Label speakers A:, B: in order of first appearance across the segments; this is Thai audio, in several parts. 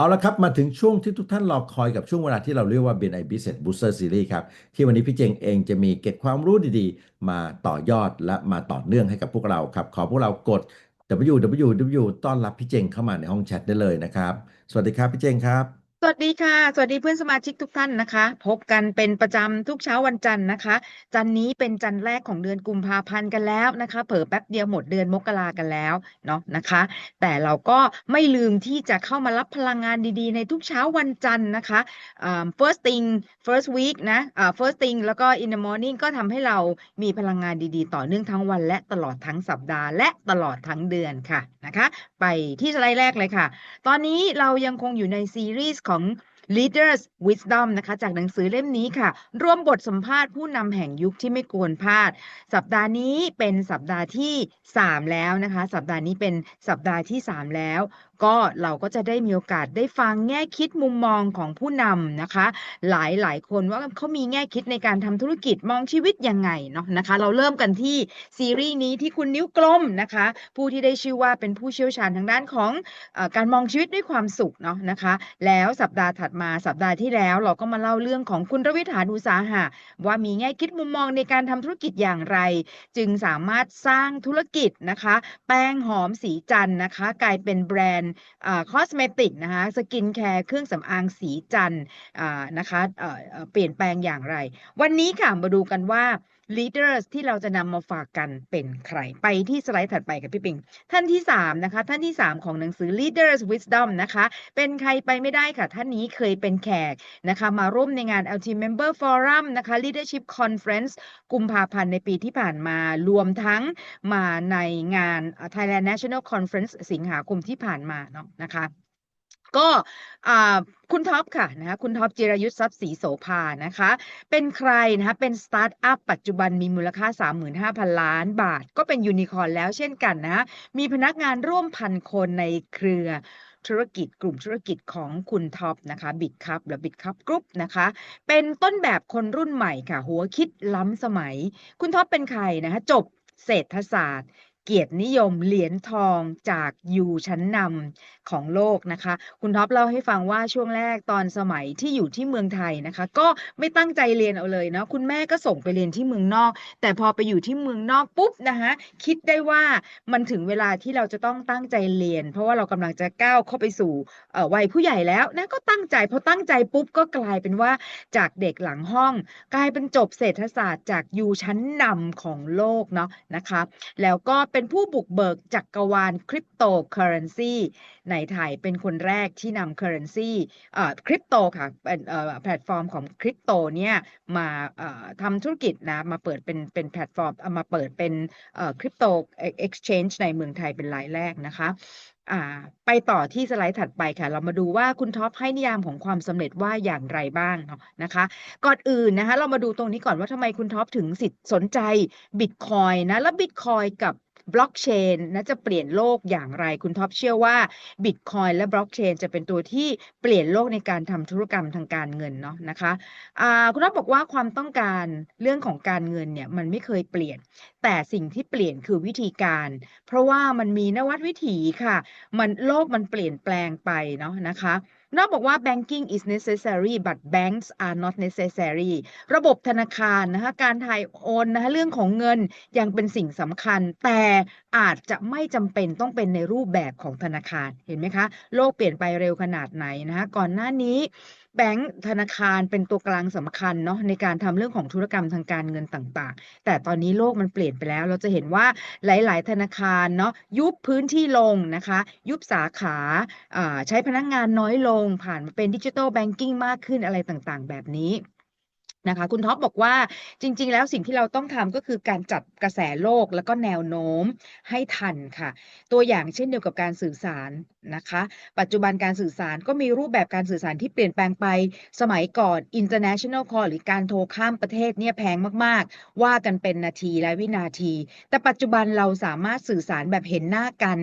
A: เอาละครับ มาถึงช่วงที่ทุกท่านรอคอยกับช่วงเวลาที่เราเรียกว่า BNI Business Booster Series ครับ ที่วันนี้พี่เจงเองจะมีเก็บความรู้ดีๆ มาต่อยอดและมาต่อเนื่องให้กับพวกเราครับ ขอพวกเรากด www ต้อนรับพี่เจงเข้ามาในห้องแชทได้เลยนะครับ สวัสดีครับพี่เจงครับ
B: สวัสดีค่ะ สวัสดีเพื่อนสมาชิกทุกท่านนะคะ พบกันเป็นประจำทุกเช้าวันจันทร์นะคะ จันทร์นี้เป็นจันทร์แรกของเดือนกุมภาพันธ์กันแล้วนะคะ เผลอแป๊บเดียวหมดเดือนมกรากันแล้วเนาะนะคะ แต่เราก็ไม่ลืมที่จะเข้ามารับพลังงานดีๆ ในทุกเช้าวันจันทร์นะคะอ่า first thing first week นะอ่า first thing แล้วก็ in the morning ก็ทำให้เรามีพลังงานดีๆ ต่อเนื่องทั้งวันและตลอดทั้งสัปดาห์ และตลอดทั้งเดือนค่ะนะคะ ไปที่สไลด์แรกเลยค่ะ ตอนนี้เรายังคงอยู่ในซีรีส์ของ Leaders Wisdom นะคะจากหนังสือเล่มนี้ค่ะ ร่วมบทสัมภาษณ์ผู้นำแห่งยุคที่ไม่ควรพลาด สัปดาห์นี้เป็นสัปดาห์ที่ 3 แล้วนะคะ สัปดาห์นี้เป็นสัปดาห์ที่ 3 แล้ว ก็เราก็จะได้มีโอกาสได้ฟังแง่คิดมุมมองของผู้นำนะคะ หลายหลายคนว่าเขามีแง่คิดในการทำธุรกิจมองชีวิตยังไงเนาะนะคะ เราเริ่มกันที่ซีรีส์นี้ที่คุณนิ้วกลมนะคะ ผู้ที่ได้ชื่อว่าเป็นผู้เชี่ยวชาญทางด้านของอการมองชีวิตด้วยความสุขเนาะนะคะ แล้วสัปดาห์ถัดมาสัปดาห์ที่แล้ว เราก็มาเล่าเรื่องของคุณรวิฐานอุตสาหะว่ามีแง่คิดมุมมองในการทำธุรกิจอย่างไร จึงสามารถสร้างธุรกิจนะคะ แป้งหอมสีจันนะคะ กลายเป็นแบรนด์คอสเมติกนะคะสกินแคร์เครื่องสำอางสีจันนะคะเปลี่ยนแปลงอย่างไร วันนี้ค่ะมาดูกันว่า leaders ที่เราจะนำมาฝากกันเป็นใคร ไปที่สไลด์ถัดไปกับพี่ปิง ท่านที่ 3 นะคะ ท่านที่ 3 ของหนังสือ leaders wisdom นะคะ เป็นใครไปไม่ได้ค่ะ ท่านนี้เคยเป็นแขกนะคะ มาร่วมในงาน LT Member Forum นะคะ Leadership Conference กุมภาพันธ์ในปีที่ผ่านมารวมทั้งมาในงาน Thailand National Conference สิงหาคมที่ผ่านมาเนาะนะคะ ก็คุณท็อปค่ะนะคะคุณท็อปจิรยุทธทรัพย์ศรีโสภานะคะ เป็นใครนะคะเป็นสตาร์ทอัพปัจจุบันมีมูลค่า 35,000 ล้านบาท ก็เป็นยูนิคอร์นแล้วเช่นกันนะ มีพนักงานร่วมพันคนในเครือธุรกิจกลุ่มธุรกิจของคุณท็อปนะคะบิดคัพหรือบิดคัพกรุ๊ปนะคะ เป็นต้นแบบคนรุ่นใหม่ค่ะ หัวคิดล้ำสมัย คุณท็อปเป็นใครนะคะจบเศรษฐศาสตร์ เกียรตินิยมเหรียญทองจากยูชั้นนำของโลกนะคะ คุณท็อปเล่าให้ฟังว่าช่วงแรกตอนสมัยที่อยู่ที่เมืองไทยนะคะ ก็ไม่ตั้งใจเรียนเอาเลยเนาะคุณแม่ก็ส่งไปเรียนที่เมืองนอก แต่พอไปอยู่ที่เมืองนอกปุ๊บนะคะคิดได้ว่ามันถึงเวลาที่เราจะต้องตั้งใจเรียน เพราะว่าเรากำลังจะก้าวเข้าไปสู่วัยผู้ใหญ่แล้วนะก็ตั้งใจพอตั้งใจปุ๊บก็กลายเป็นว่าจากเด็กหลังห้อง กลายเป็นจบเศรษฐศาสตร์จากยูชั้นนำของโลกเนาะนะคะ แล้วก็เป็นเป็นผู้บุกเบิกจักกรวาลคริปโตเคอเรนซีในไทยเป็นคนแรกที่นำเคอเรนซี่คริปโตค่ะเป็นแพลตฟอร์มของคริปโตเนี่ยมาทำธุรกิจนะมาเปิดเป็นเป็นแพลตฟอร์มมาเปิดเป็นคริปโตเอ็กซ์ชแนนในเมืองไทยเป็นรายแรกนะคะไปต่อที่สไลด์ถัดไปค่ะ เรามาดูว่าคุณท็อปให้นิยามของความสำเร็จว่าอย่างไรบ้างเนาะนะคะ ก่อนอื่นนะคะ เรามาดูตรงนี้ก่อนว่าทำไมคุณท็อปถึงสิทธิ์สนใจบิตคอยนะ แล้วบิตคอยกับ บล็อกเชนนะจะเปลี่ยนโลกอย่างไร คุณท็อปเชื่อว่าบิตคอยและบล็อกเชนจะเป็นตัวที่เปลี่ยนโลกในการทำธุรกรรมทางการเงินเนาะนะคะคุณท็อปบอกว่าความต้องการเรื่องของการเงินเนี่ยมันไม่เคยเปลี่ยน แต่สิ่งที่เปลี่ยนคือวิธีการ เพราะว่ามันมีนวัตวิถีค่ะ มันโลกมันเปลี่ยนแปลงไปเนาะนะคะ นอกบอกว่า banking is necessary but banks are not necessary ระบบธนาคารนะคะการถ่ายโอนนะคะเรื่องของเงินยังเป็นสิ่งสำคัญ แต่อาจจะไม่จำเป็นต้องเป็นในรูปแบบของธนาคารเห็นไหมคะ โลกเปลี่ยนไปเร็วขนาดไหนนะคะก่อนหน้านี้แบงก์ธนาคารเป็นตัวกลางสำคัญเนาะในการทำเรื่องของธุรกรรมทางการเงินต่างๆ แต่ตอนนี้โลกมันเปลี่ยนไปแล้ว เราจะเห็นว่าหลายๆ ธนาคารเนาะยุบพื้นที่ลงนะคะ ยุบสาขาอ่าใช้พนักงานน้อยลงผ่านมาเป็นดิจิทัลแบงกิ้งมากขึ้นอะไรต่างๆ แบบนี้นะคะคุณท็อปบอกว่าจริง ๆ แล้วสิ่งที่เราต้องทำก็คือการจัดกระแสโลกแล้วก็แนวโน้มให้ทันค่ะ ตัวอย่างเช่นเดียวกับการสื่อสารนะคะ ปัจจุบันการสื่อสารก็มีรูปแบบการสื่อสารที่เปลี่ยนแปลงไป สมัยก่อน international call หรือการโทรข้ามประเทศเนี่ยแพงมากๆ ว่ากันเป็นนาทีและวินาที แต่ปัจจุบันเราสามารถสื่อสารแบบเห็นหน้ากัน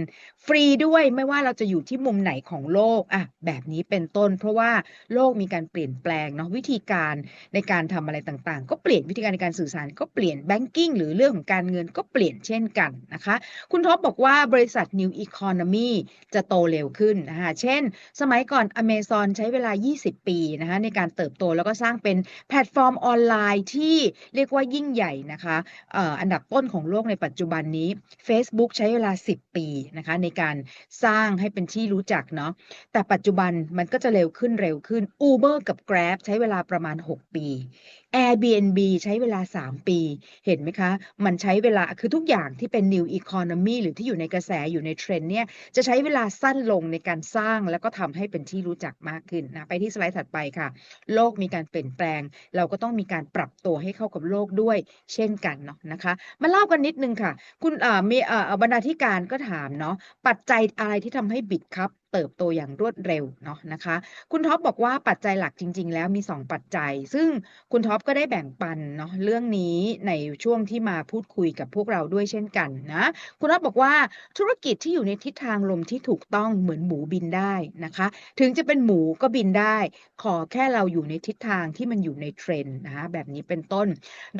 B: ฟรีด้วยไม่ว่าเราจะอยู่ที่มุมไหนของโลกอะแบบนี้เป็นต้น เพราะว่าโลกมีการเปลี่ยนแปลงเนาะวิธีการในการทำอะไรต่างๆ ก็เปลี่ยนวิธีการในการสื่อสารก็เปลี่ยนแบงกิ้งหรือเรื่องของการเงินก็เปลี่ยนเช่นกันนะคะ คุณท็อปบอกว่าบริษัท New Economy จะโตเร็วขึ้นนะคะเช่น สมัยก่อน Amazon ใช้เวลา 20 ปีนะคะในการเติบโตแล้วก็สร้างเป็นแพลตฟอร์มออนไลน์ที่เรียกว่ายิ่งใหญ่นะคะอันดับต้นของโลกในปัจจุบันนี้ Facebook ใช้เวลา 10 ปีนะคะในการสร้างให้เป็นที่รู้จักเนาะแต่ปัจจุบันมันก็จะเร็วขึ้นเร็วขึ้น Uber กับ Grab ใช้เวลาประมาณ 6 ปี Airbnb ใช้เวลา 3 ปี เห็นไหมคะ มันใช้เวลาคือทุกอย่างที่เป็น New Economy หรือที่อยู่ในกระแสอยู่ในเทรนเนี่ยจะใช้เวลาสั้นลงในการสร้างแล้วก็ทำให้เป็นที่รู้จักมากขึ้นนะไปที่สไลด์ถัดไปค่ะ โลกมีการเปลี่ยนแปลง เราก็ต้องมีการปรับตัวให้เข้ากับโลกด้วย เช่นกันเนาะนะคะมาเล่ากันนิดนึงค่ะ คุณเอ่อมีเอ่อบรรณาธิการก็ถามเนาะปัจจัยอะไรที่ทำให้บิตครับ เติบโตอย่างรวดเร็วเนาะนะคะ คุณท็อปบอกว่าปัจจัยหลักจริง ๆ แล้วมี 2 ปัจจัย ซึ่งคุณท็อปก็ได้แบ่งปันเนาะเรื่องนี้ในช่วงที่มาพูดคุยกับพวกเราด้วยเช่นกันนะคุณท็อปบอกว่าธุรกิจที่อยู่ในทิศทางลมที่ถูกต้องเหมือนหมูบินได้นะคะ ถึงจะเป็นหมูก็บินได้ ขอแค่เราอยู่ในทิศทางที่มันอยู่ในเทรนด์นะคะแบบนี้เป็นต้น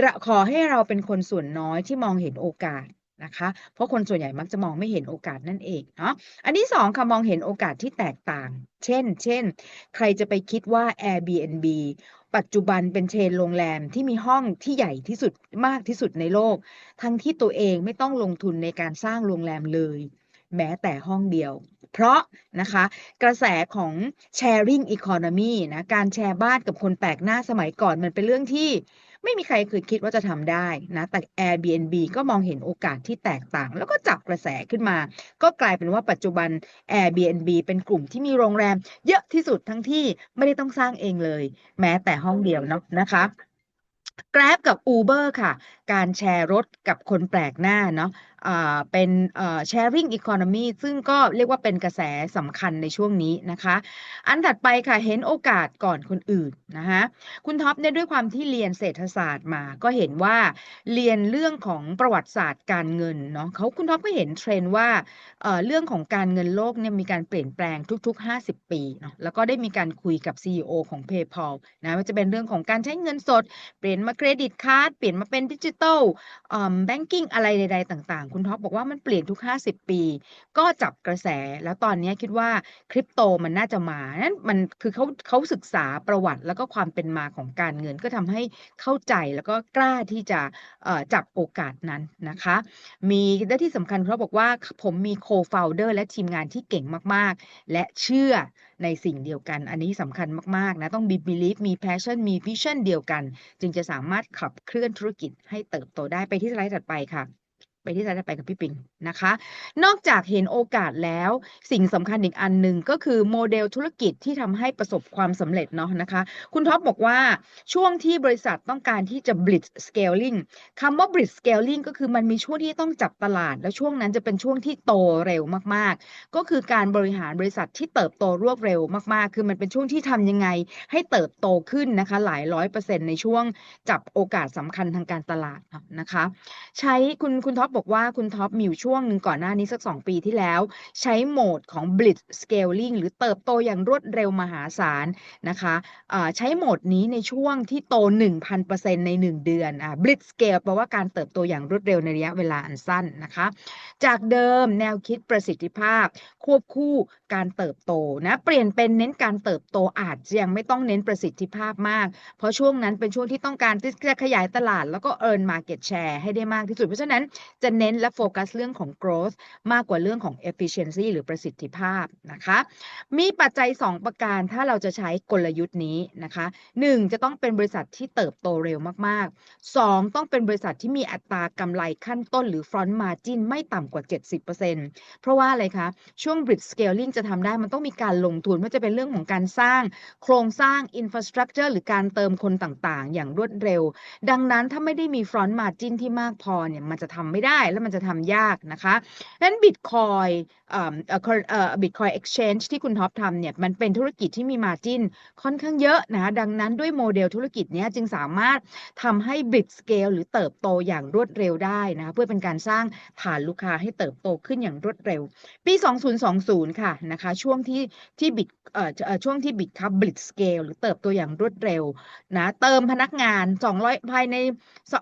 B: ระขอให้เราเป็นคนส่วนน้อยที่มองเห็นโอกาส นะคะ เพราะคนส่วนใหญ่มักจะมองไม่เห็นโอกาสนั่นเองเนาะอันที่สองค่ะมองเห็นโอกาสที่แตกต่าง เช่น เช่น ใครจะไปคิดว่า Airbnb ปัจจุบันเป็นเชนโรงแรมที่มีห้องที่ใหญ่ที่สุดมากที่สุดในโลก ทั้งที่ตัวเองไม่ต้องลงทุนในการสร้างโรงแรมเลย แม้แต่ห้องเดียว เพราะนะคะ กระแสของ sharing economy นะการแชร์บ้านกับคนแปลกหน้าสมัยก่อนมันเป็นเรื่องที่ ไม่มีใครเคยคิดว่าจะทำได้นะ แต่ Airbnb ก็มองเห็นโอกาสที่แตกต่าง แล้วก็จับกระแสขึ้นมา ก็กลายเป็นว่าปัจจุบัน Airbnb เป็นกลุ่มที่มีโรงแรม เยอะที่สุดทั้งที่ไม่ได้ต้องสร้างเองเลย แม้แต่ห้องเดียวเนาะนะคะ Grab กับ Uber ค่ะ การแชร์รถกับคนแปลกหน้าเนาะเป็น sharing economy ซึ่งก็เรียกว่าเป็นกระแสสำคัญในช่วงนี้นะคะ อันถัดไปค่ะเห็นโอกาสก่อนคนอื่นนะคะคุณท็อปเนี่ยด้วยความที่เรียนเศรษฐศาสตร์มาก็เห็นว่าเรียนเรื่องของประวัติศาสตร์การเงินเนาะเขาคุณท็อปก็เห็นเทรนด์ว่าเรื่องของการเงินโลกเนี่ยมีการเปลี่ยนแปลงทุก ๆ 50 ปีเนาะแล้วก็ได้มีการคุยกับ CEO ของ PayPal นะว่าจะเป็นเรื่องของการใช้เงินสด เปลี่ยนมาเครดิตการ์ดเปลี่ยนมาเป็นดิจิทัลอ่าแบงกิ้งอะไรใด ๆ ต่างคุณท็อปบอกว่ามันเปลี่ยนทุก 50 ปี ก็จับกระแสแล้วตอนนี้คิดว่าคริปโตมันน่าจะมานั่นมันคือเขาเขาศึกษาประวัติแล้วก็ความเป็นมาของการเงินก็ทำให้เข้าใจแล้วก็กล้าที่จะจับโอกาสนั้นนะคะ มีและที่สำคัญเขาบอกว่าผมมีโคฟ o u เดอร์และทีมงานที่เก่งมากๆ และเชื่อในสิ่งเดียวกัน อันนี้สำคัญมาก ๆ นะ ต้องมี belief มี passion มี vision เดียวกัน จึงจะสามารถขับเคลื่อนธุรกิจให้เติบโตได้ไปที่สไลด์ถัดไปค่ะ ไปที่สไลด์ไปกับพี่ปิงนะคะ นอกจากเห็นโอกาสแล้วสิ่งสำคัญอีกอันหนึ่งก็คือโมเดลธุรกิจที่ทำให้ประสบความสำเร็จเนาะนะคะ คุณท็อปบอกว่าช่วงที่บริษัทต้องการที่จะ blitz scaling คำว่า blitz scaling ก็คือมันมีช่วงที่ต้องจับตลาด แล้วช่วงนั้นจะเป็นช่วงที่โตเร็วมากๆ ก็คือการบริหารบริษัทที่เติบโตรวดเร็วมากๆ คือมันเป็นช่วงที่ทำยังไงให้เติบโตขึ้นนะคะหลายร้อยเปอร์เซ็นต์ในช่วงจับโอกาสสำคัญทางการตลาดนะคะ ใช้คุณคุณท็อปบอกว่าคุณท็อปมีอยู่ช่วงหนึ่งก่อนหน้านี้สัก 2 ปีที่แล้ว ใช้โหมดของ blitz scaling หรือเติบโตอย่างรวดเร็วมหาศาลนะคะอ่าใช้โหมดนี้ในช่วงที่โต 1,000%ใน 1 เดือนอ่า blitz scale แปลว่าการเติบโตอย่างรวดเร็วในระยะเวลาอันสั้นนะคะ จากเดิมแนวคิดประสิทธิภาพ ควบคู่การเติบโตนะเปลี่ยนเป็นเน้นการเติบโตอาจจะยังไม่ต้องเน้นประสิทธิภาพมาก เพราะช่วงนั้นเป็นช่วงที่ต้องการที่จะขยายตลาดแล้วก็ earn market share ให้ได้มากที่สุด เพราะฉะนั้นจะะเน้นและโฟกัสเรื่องของ growth มากกว่าเรื่องของ efficiency หรือประสิทธิภาพนะคะ มีปัจจัย 2 ประการถ้าเราจะใช้กลยุทธ์นี้นะคะ 1 จะต้องเป็นบริษัทที่เติบโตเร็วมากๆ 2 ต้องเป็นบริษัทที่มีอัตรากำไรขั้นต้นหรือ front margin ไม่ต่ำกว่า 70%เพราะว่าอะไรคะ ช่วง bridge scaling จะทำได้มันต้องมีการลงทุนไม่ว่าจะเป็นเรื่องของการสร้างโครงสร้าง infrastructure หรือการเติมคนต่างๆ อย่างรวดเร็ว ดังนั้นถ้าไม่ได้มี front margin ที่มากพอเนี่ยมันจะทำไม่ได้ได้แล้วมันจะทำยากนะคะนั้น Bitcoin เอ่อเอ่อเอ่อ Bitcoin Exchange ที่คุณท็อปทำเนี่ยมันเป็นธุรกิจที่มี margin ค่อนข้างเยอะนะคะดังนั้นด้วยโมเดลธุรกิจเนี้ยจึงสามารถทำให้ bridge scale หรือเติบโตอย่างรวดเร็วได้นะคะเพื่อเป็นการสร้างฐานลูกค้าให้เติบโตขึ้นอย่างรวดเร็ว ปี 2020 ค่ะนะคะช่วงที่ที่บิตเอ่อช่วงที่บิตครับ blitz scale หรือเติบโตอย่างรวดเร็วนะเติมพนักงาน 200 ภายใน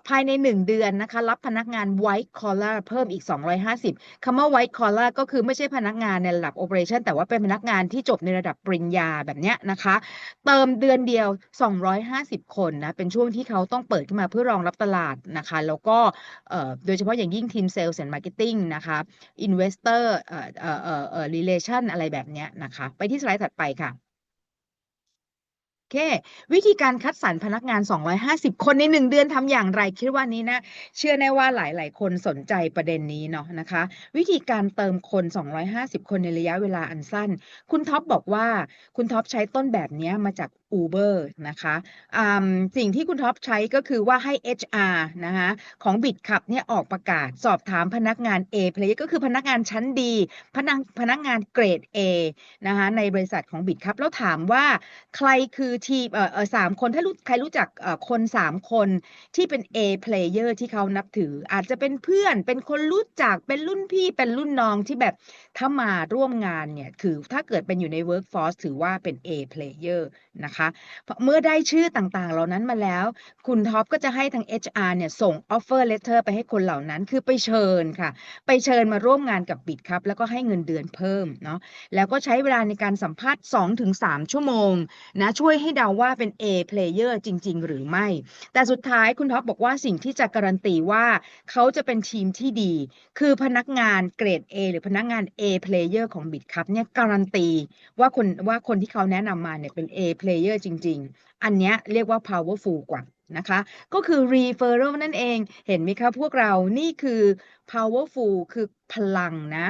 B: ภายใน 1 เดือนนะคะรับพนักงานไว้ collar เพิ่มอีก 250คำว่า white collar ก็คือไม่ใช่พนักงานในระดับ operation แต่ว่าเป็นพนักงานที่จบในระดับปริญญาแบบเนี้ยนะคะ เติมเดือนเดียว 250 คนนะ เป็นช่วงที่เขาต้องเปิดขึ้นมาเพื่อรองรับตลาดนะคะ แล้วก็โดยเฉพาะอย่างยิ่งทีม Sales and Marketing นะคะ Investor เออเอ่อเอ่อเอ่อ Relation อะไรแบบเนี้ยนะคะ ไปที่สไลด์ถัดไปค่ะ อเควิธีการคัดสรรพนักงาน 250 คนใน 1 เดือนทำอย่างไร คิดว่านี้นะ เชื่อแน่ว่าหลาย ๆ คนสนใจประเด็นนี้เนาะนะคะ วิธีการเติมคน 250 คนในระยะเวลาอันสั้น คุณท็อปบอกว่าคุณท็อปใช้ต้นแบบนี้มาจาก Uber นะคะสิ่งที่คุณท็อปใช้ก็คือว่าให้ HR นะคะของบิดขับเนี่ยออกประกาศสอบถามพนักงาน A player ก็คือพนักงานชั้นดี พนักพนักงานเกรด A นะคะในบริษัทของบิดครับแล้วถามว่าใครคือทีมเอ่อสามคนถ้ารู้ใครรู้จักคนสามคนที่เป็น A player ที่เขานับถือ อาจจะเป็นเพื่อนเป็นคนรู้จักเป็นรุ่นพี่เป็นรุ่นน้องที่แบบถ้ามาร่วมงานเนี่ยคือถ้าเกิดเป็นอยู่ใน workforce ถือว่าเป็น A player นะคะเมื่อได้ชื่อต่างๆ เหล่านั้นมาแล้ว คุณท็อปก็จะให้ทาง HR เนี่ยส่ง offer letter ไปให้คนเหล่านั้น คือไปเชิญค่ะ ไปเชิญมาร่วมงานกับบิดครับ แล้วก็ให้เงินเดือนเพิ่มเนาะแล้วก็ใช้เวลาในการสัมภาษณ์ 2-3 ชั่วโมงนะช่วยให้เดาว่าเป็น A player จริง ๆ หรือไม่ แต่สุดท้ายคุณท็อปบอกว่าสิ่งที่จะการันตีว่าเขาจะเป็นทีมที่ดี คือพนักงานเกรด A หรือพนักงาน A player ของบิดครับเนี่ยการันตีว่าคนว่าคนที่เขาแนะนำมาเนี่ยเป็น A player จริง ๆ อันเนี้ยเรียกว่า powerful กว่านะคะ ก็คือ referral นั่นเอง เห็นไหมคะพวกเรา นี่คือ powerful คือ พลังนะ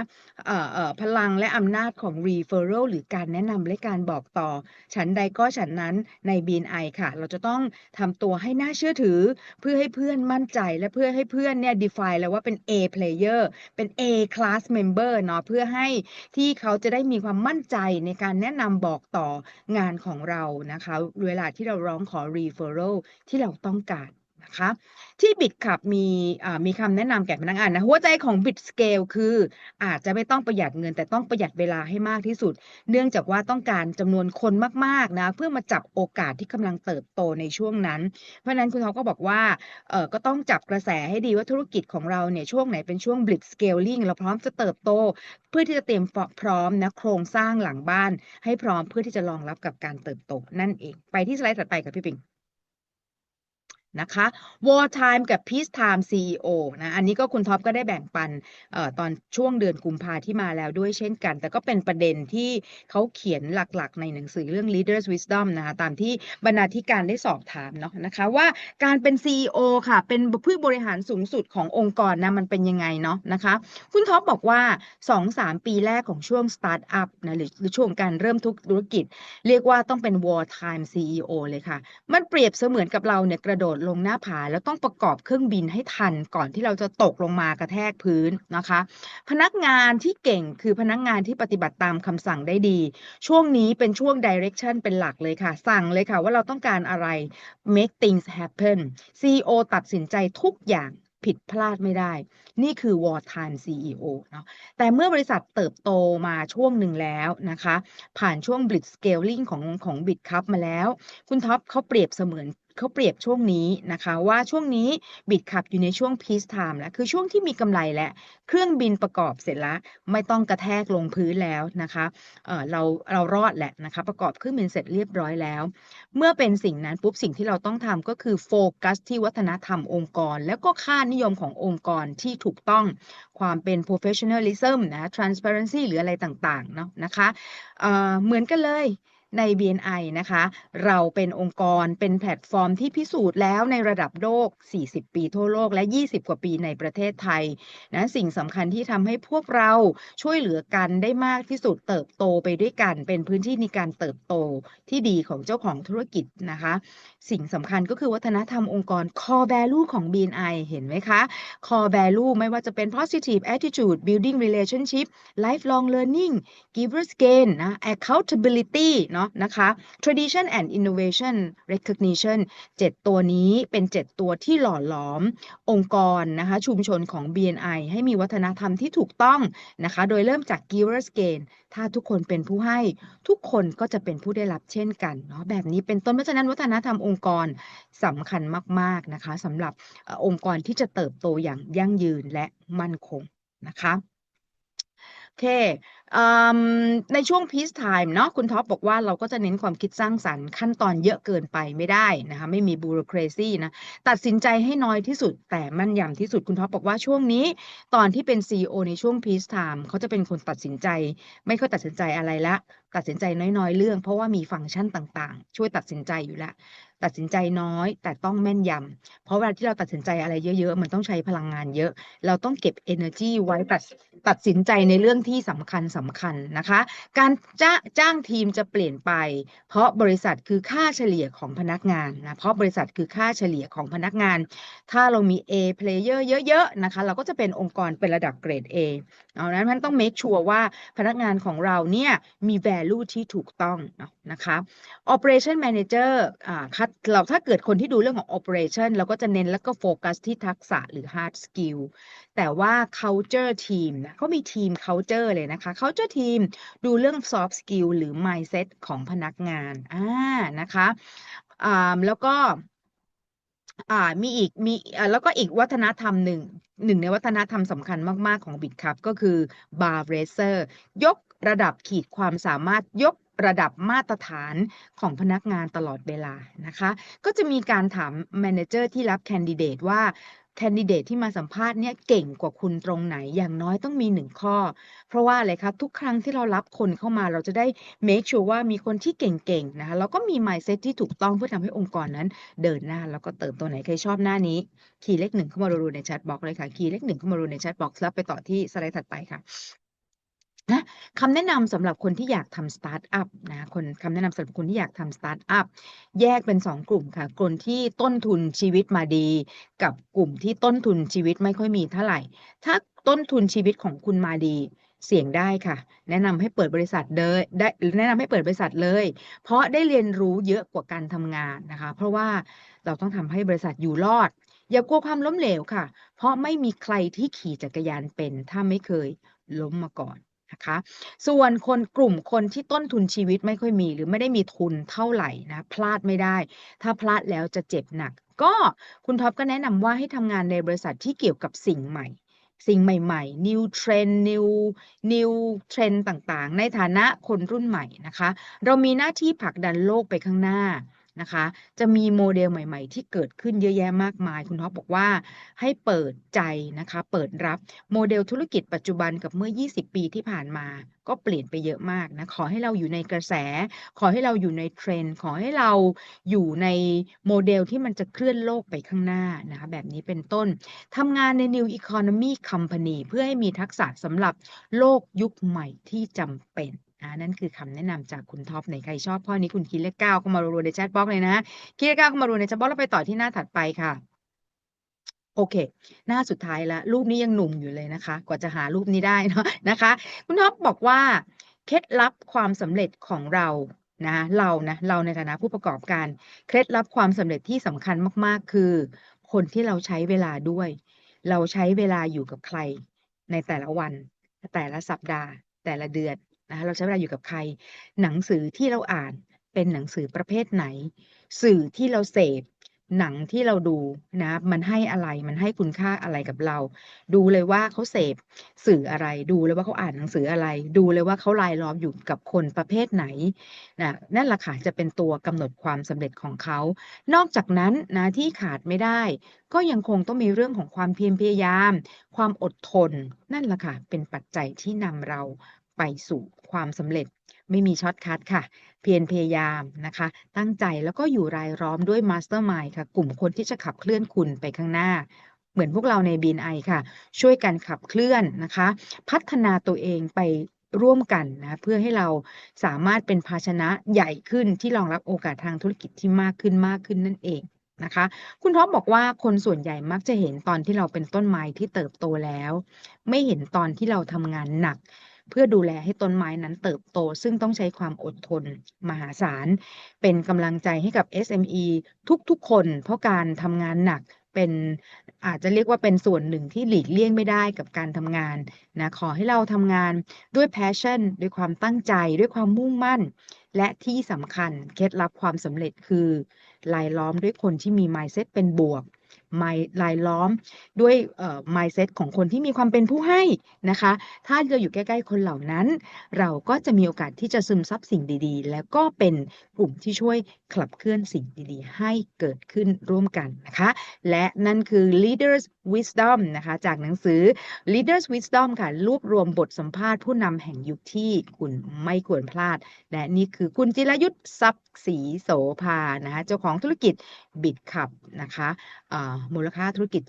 B: เอ่อเอ่อพลังและอำนาจของ referral หรือการแนะนำและการบอกต่อ ฉันใดก็ฉันนั้นใน BNI ค่ะ เราจะต้องทำตัวให้น่าเชื่อถือ เพื่อให้เพื่อนมั่นใจและเพื่อให้เพื่อนเนี่ย define แล้วว่าเป็น A player เป็น A class member เนาะเพื่อให้ที่เขาจะได้มีความมั่นใจในการแนะนำบอกต่องานของเรานะคะ เวลาที่เราร้องขอ referral ที่เราต้องการ นะคะ ที่บิดขับมีมีคำแนะนำแก่พนักงานนะ หัวใจของบิดสเกลคือ อาจจะไม่ต้องประหยัดเงิน แต่ต้องประหยัดเวลาให้มากที่สุด เนื่องจากว่าต้องการจำนวนคนมากๆนะ เพื่อมาจับโอกาสที่กำลังเติบโตในช่วงนั้น เพราะฉะนั้นคุณเขาก็บอกว่าเออก็ต้องจับกระแสให้ดีว่าธุรกิจของเราเนี่ยช่วงไหนเป็นช่วง blitz scaling เราพร้อมจะเติบโต เพื่อที่จะเตรียมพร้อมนะโครงสร้างหลังบ้าน ให้พร้อมเพื่อที่จะรองรับกับการเติบโตนั่นเอง ไปที่สไลด์ถัดไปกับพี่ปิง นะคะ War Time กับ Peace Time CEO นะอันนี้ก็คุณท็อปก็ได้แบ่งปันออตอนช่วงเดือนกุมภาที่มาแล้วด้วยเช่นกัน แต่ก็เป็นประเด็นที่เขาเขียนหลักๆ ในหนังสือเรื่อง Leaders Wisdom นะคะตามที่บรรณาธิการได้สอบถามเนาะนะคะว่าการเป็น CEO ค่ะ เป็นผู้บริหารสูงสุดขององค์กรนะมันเป็นยังไงเนาะนะคะ คุณท็อปบอกว่า 2-3 ปีแรกของช่วงสตาร์ทอัพนะหรือหรือช่วงการเริ่มทุกธุรกิจ เรียกว่าต้องเป็น war time CEO เลยค่ะ มันเปรียบเสมือนกับเราเนี่ยกระโดดลงหน้าผาแล้วต้องประกอบเครื่องบินให้ทันก่อนที่เราจะตกลงมากระแทกพื้นนะคะ พนักงานที่เก่งคือพนักงานที่ปฏิบัติตามคำสั่งได้ดี ช่วงนี้เป็นช่วง direction เป็นหลักเลยค่ะ สั่งเลยค่ะว่าเราต้องการอะไร make things happen CEO ตัดสินใจทุกอย่างผิดพลาดไม่ได้ นี่คือ war time CEO เนาะ แต่เมื่อบริษัทเติบโตมาช่วงหนึ่งแล้วนะคะ ผ่านช่วง blitz scaling ของของ bit cup มาแล้ว คุณท็อปเขาเปรียบเสมือน เขาเปรียบช่วงนี้นะคะ ว่าช่วงนี้บิดขับอยู่ในช่วง peace time แล้วคือช่วงที่มีกำไรและเครื่องบินประกอบเสร็จแล้วไม่ต้องกระแทกลงพื้นแล้วนะคะเเราเรารอดแหละนะคะ ประกอบเครื่องบินเสร็จเรียบร้อยแล้ว เมื่อเป็นสิ่งนั้นปุ๊บสิ่งที่เราต้องทำก็คือโฟกัสที่วัฒนธรรมองค์กร แล้วก็ค่านิยมขององค์กรที่ถูกต้องความเป็น professionalism นะ transparency หรืออะไรต่างๆเนาะนะคะเเหมือนกันเลย ใน BNI นะคะ เราเป็นองค์กรเป็นแพลตฟอร์มที่พิสูจน์แล้วในระดับโลก 40 ปีทั่วโลกและ 20 กว่าปีในประเทศไทยนะสิ่งสำคัญที่ทำให้พวกเราช่วยเหลือกันได้มากที่สุดเติบโตไปด้วยกัน เป็นพื้นที่ในการเติบโตที่ดีของเจ้าของธุรกิจนะคะ สิ่งสำคัญก็คือวัฒนธรรมองค์กร core value ของ BNI เห็นไหมคะ core value ไม่ว่าจะเป็น positive attitude building relationship lifelong learning givers gain นะ accountability เนาะนะคะ tradition and innovation recognition เจ็ดตัวนี้เป็นเจ็ดตัวที่หล่อหลอมองค์กรนะคะชุมชนของ BNI ให้มีวัฒนธรรมที่ถูกต้องนะคะ โดยเริ่มจาก givers gain ถ้าทุกคนเป็นผู้ให้ทุกคนก็จะเป็นผู้ได้รับเช่นกันเนาะแบบนี้เป็นต้นเพราะฉะนั้นวัฒนธรรมองค์กรสำคัญมาก ๆ นะคะสำหรับองค์กรที่จะเติบโตอย่างยั่งยืนและมั่นคงนะคะโอเค ในช่วง peace time เนาะคุณท็อปบอกว่าเราก็จะเน้นความคิดสร้างสรรค์ขั้นตอนเยอะเกินไปไม่ได้นะคะไม่มี bureaucracy นะตัดสินใจให้น้อยที่สุด แต่แม่นยำที่สุดคุณท็อปบอกว่าช่วงนี้ ตอนที่เป็น CEO ในช่วง peace time เขาจะเป็นคนตัดสินใจ ไม่ค่อยตัดสินใจอะไรละ ตัดสินใจน้อยๆ เรื่อง เพราะว่ามีฟังก์ชันต่างๆ ช่วยตัดสินใจอยู่ล้วตัดสินใจน้อย แต่ต้องแม่นยำเพราะเวลาที่เราตัดสินใจอะไรเยอะ ๆ มันต้องใช้พลังงานเยอะ เราต้องเก็บ energy ไว้ตัดตัดสินใจในเรื่องที่สำคัญสำคัญนะคะ การจ้าจ้างทีมจะเปลี่ยนไป เพราะบริษัทคือค่าเฉลี่ยของพนักงานนะเพราะบริษัทคือค่าเฉลี่ยของพนักงาน ถ้าเรามี A player เยอะๆนะคะ เราก็จะเป็นองค์กรเป็นระดับเกรด A เอานั้นมันต้อง make sure ว่าพนักงานของเราเนี่ยมี value ที่ถูกต้องนะนะคะ operation manager อ่าคัดเราถ้าเกิดคนที่ดูเรื่องของ operation เราก็จะเน้นแล้วก็โฟกัสที่ทักษะหรือ hard skill แต่ว่า culture team นะเขามีทีม culture เลยนะคะ culture team ดูเรื่อง soft skill หรือ mindset ของพนักงานอ่านะคะอ่าแล้วก็อ่ามีอีกมีอ่าแล้วก็อีกวัฒนธรรมหนึ่งหนึ่งในวัฒนธรรมสำคัญมาก ๆ ของบิ c ครับก็คือ bar racer ยกระดับขีดความสามารถยกระดับมาตรฐานของพนักงานตลอดเวลานะคะ ก็จะมีการถาม manager ที่รับ candidate ว่า แคนดิเดตที่มาสัมภาษณ์เนี่ยเก่งกว่าคุณตรงไหนอย่างน้อยต้องมีหนึ่งข้อ เพราะว่าอะไรคะทุกครั้งที่เรารับคนเข้ามาเราจะได้ make sure ว่ามีคนที่เก่งๆนะคะแล้วก็มี mindset ที่ถูกต้องเพื่อทำให้องค์กรนั้น เดินหน้าแล้วก็เติมตัวไหนใครชอบหน้านี้คีย์เลขหนึ่งเข้ามารูในแชทบ็อกเลยค่ะคีย์เลขหนึ่งเข้ามารูในแชทบ็อกแล้วไปต่อที่สไลด์ถัดไปค่ะ นะคำแนะนำสำหรับคนที่อยากทำสตาร์ทอัพนะคนคำแนะนำสำหรับคนที่อยากทำสตาร์ทอัพแยกเป็นสองกลุ่มค่ะกลุ่มที่ต้นทุนชีวิตมาดี กับกลุ่มที่ต้นทุนชีวิตไม่ค่อยมีเท่าไหร่ ถ้าต้นทุนชีวิตของคุณมาดีเสี่ยงได้ค่ะ แนะนำให้เปิดบริษัทเดยได้แนะนำให้เปิดบริษัทเลย เพราะได้เรียนรู้เยอะกว่าการทำงานนะคะ เพราะว่าเราต้องทำให้บริษัทอยู่รอด อย่ากลัวความล้มเหลวค่ะ เพราะไม่มีใครที่ขี่จักรยานเป็น ถ้าไม่เคยล้มมาก่อน นะคะ ส่วนคนกลุ่มคนที่ต้นทุนชีวิตไม่ค่อยมี หรือไม่ได้มีทุนเท่าไหร่นะพลาดไม่ได้ ถ้าพลาดแล้วจะเจ็บหนัก ก็คุณท็อปก็แนะนำว่าให้ทำงานในบริษัทที่เกี่ยวกับสิ่งใหม่ สิ่งใหม่ๆ new trend new new trend ต่างๆ ในฐานะคนรุ่นใหม่นะคะ เรามีหน้าที่ผลักดันโลกไปข้างหน้า นะคะ จะมีโมเดลใหม่ ๆ ที่เกิดขึ้นเยอะแยะมากมาย คุณท็อปบอกว่าให้เปิดใจนะคะ เปิดรับโมเดลธุรกิจปัจจุบันกับเมื่อ 20 ปีที่ผ่านมา ก็เปลี่ยนไปเยอะมากนะ ขอให้เราอยู่ในกระแส ขอให้เราอยู่ในเทรนด์ ขอให้เราอยู่ในโมเดลที่มันจะเคลื่อนโลกไปข้างหน้านะคะแบบนี้เป็นต้นทำงานใน New Economy Company เพื่อให้มีทักษะสำหรับโลกยุคใหม่ที่จำเป็น อ่านั่นคือคำแนะนำจากคุณท็อปไหนใครชอบข้อนี้คุณคีย์เลขเก้าเข้ามารัวๆในแชทบล็อกเลยนะคีย์เลขเก้าเข้ามารัวในแชทบล็อกแล้วไปต่อที่หน้าถัดไปค่ะ โอเค หน้าสุดท้ายละรูปนี้ยังหนุ่มอยู่เลยนะคะ กว่าจะหารูปนี้ได้เนาะนะคะ คุณท็อปบอกว่าเคล็ดลับความสำเร็จของเรานะเรานะเราในฐานะผู้ประกอบการเคล็ดลับความสำเร็จที่สำคัญมากๆ คือ คนที่เราใช้เวลาด้วย เราใช้เวลาอยู่กับใคร ในแต่ละวัน แต่ละสัปดาห์ แต่ละเดือน นะคะเราใช้เวลาอยู่กับใคร หนังสือที่เราอ่านเป็นหนังสือประเภทไหน สื่อที่เราเสพหนังที่เราดูนะมันให้อะไรมันให้คุณค่าอะไรกับเรา ดูเลยว่าเขาเสพสื่ออะไรดูเลยว่าเขาอ่านหนังสืออะไร ดูเลยว่าเขารายล้อมอยู่กับคนประเภทไหนนะนั่นแหละค่ะจะเป็นตัวกำหนดความสำเร็จของเขา นอกจากนั้นนะที่ขาดไม่ได้ ก็ยังคงต้องมีเรื่องของความเพียรพยายาม ความอดทน นั่นแหละค่ะเป็นปัจจัยที่นำเราไปสู่ ความสำเร็จไม่มีช็อตคัทค่ะ เพียรพยายามนะคะ ตั้งใจแล้วก็อยู่รายล้อมด้วยมาสเตอร์มายค่ะ กลุ่มคนที่จะขับเคลื่อนคุณไปข้างหน้า เหมือนพวกเราใน BNI ค่ะ ช่วยกันขับเคลื่อนนะคะ พัฒนาตัวเองไปร่วมกันนะเพื่อให้เราสามารถเป็นภาชนะใหญ่ขึ้นที่รองรับโอกาสทางธุรกิจที่มากขึ้นมากขึ้นนั่นเองนะคะ คุณท็อปบอกว่าคนส่วนใหญ่มักจะเห็นตอนที่เราเป็นต้นไม้ที่เติบโตแล้ว ไม่เห็นตอนที่เราทำงานหนัก เพื่อดูแลให้ต้นไม้นั้นเติบโต ซึ่งต้องใช้ความอดทนมหาศาล เป็นกำลังใจให้กับ SME ทุกๆ คน เพราะการทำงานหนักเป็นอาจจะเรียกว่าเป็นส่วนหนึ่งที่หลีกเลี่ยงไม่ได้กับการทำงานนะขอให้เราทำงานด้วย passion ด้วยความตั้งใจ ด้วยความมุ่งมั่น และที่สำคัญเคล็ดลับความสำเร็จคือลายล้อมด้วยคนที่มี mindset เป็นบวก mind ลายล้อมด้วยเอ่อ mindset ของคนที่มีความเป็นผู้ให้นะคะ ถ้าเราอยู่ใกล้ๆคนเหล่านั้น เราก็จะมีโอกาสที่จะซึมซับสิ่งดีๆ แล้วก็เป็นกลุ่มที่ช่วยขับเคลื่อนสิ่งดีๆ ให้เกิดขึ้นร่วมกันนะคะ และนั่นคือ Leaders Wisdom นะคะ จากหนังสือ Leaders Wisdom ค่ะ รวบรวมบทสัมภาษณ์ผู้นำแห่งยุคที่คุณไม่ควรพลาด และนี่คือคุณจิรยุทธทรัพย์ศรีโสภานะคะ เจ้าของธุรกิจบิดขับนะคะมูลค่าธุรกิจ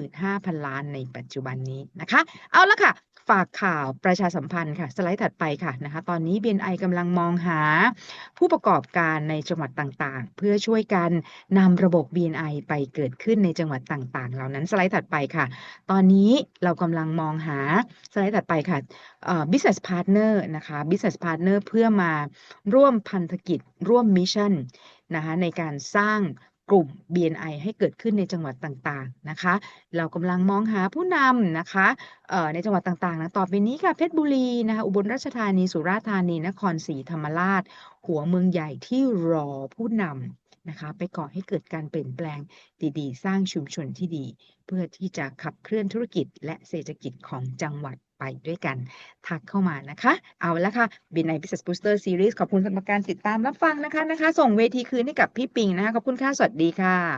B: 35,000 ล้านในปัจจุบันนี้นะคะ เอาละค่ะ ฝากข่าวประชาสัมพันธ์ค่ะ สไลด์ถัดไปค่ะนะคะ ตอนนี้ BNI กำลังมองหาผู้ประกอบการในจังหวัดต่างๆ เพื่อช่วยกันนำระบบ BNI ไปเกิดขึ้นในจังหวัดต่างๆ เหล่านั้นสไลด์ถัดไปค่ะ ตอนนี้เรากำลังมองหาสไลด์ถัดไปค่ะ business partner นะคะ business partner เพื่อมาร่วมพันธกิจร่วมมิชชั่นนะคะในการสร้าง กลุ่ม BNI ให้เกิดขึ้นในจังหวัดต่างๆนะคะ เรากำลังมองหาผู้นำนะคะในจังหวัดต่างๆนะต่อไปนี้ค่ะเพชรบุรีนะคะอุบลราชธานีสุราษฎร์ธานีนครศรีธรรมราช หัวเมืองใหญ่ที่รอผู้นำนะคะ ไปก่อให้เกิดการเปลี่ยนแปลงดีๆ สร้างชุมชนที่ดี เพื่อที่จะขับเคลื่อนธุรกิจและเศรษฐกิจของจังหวัด ไปด้วยกัน ทักเข้ามานะคะ เอาละค่ะบินใน Business Booster Series ขอบคุณสำหรับการติดตามรับฟังนะคะนะคะ ส่งเวทีคืนให้กับพี่ปิงนะคะขอบคุณค่ะสวัสดีค่ะ